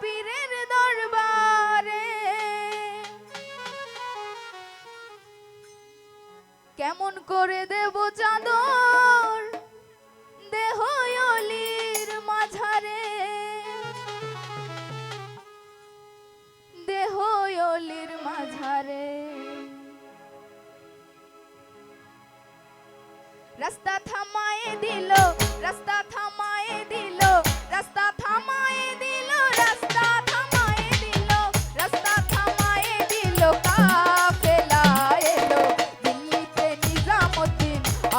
পীরের দরবারে। কেমন করে দেব চাদর দেহ অলির মাঝারে। দেহ অলির মাঝারে। রাস্তা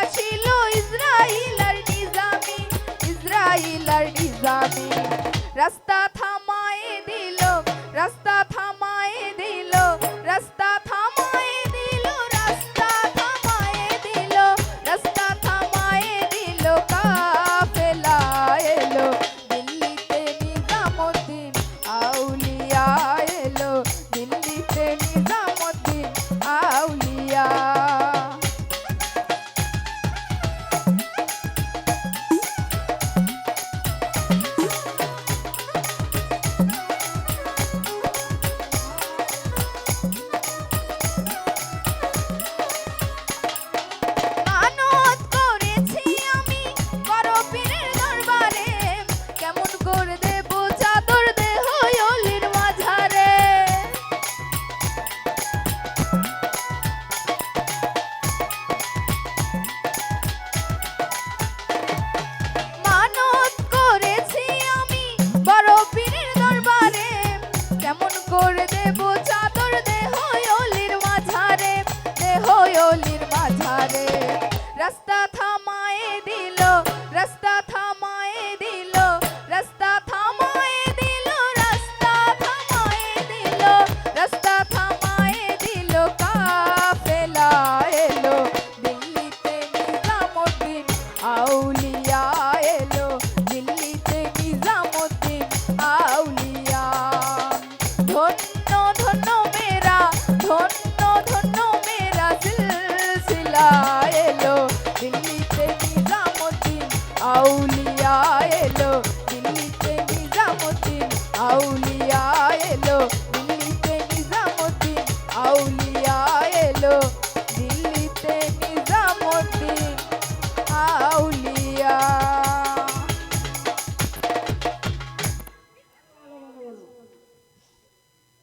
আসিল ইসরাইল আর নিজামি ইসরাইল আর নিজামি। রাস্তা থামায় দিয়ে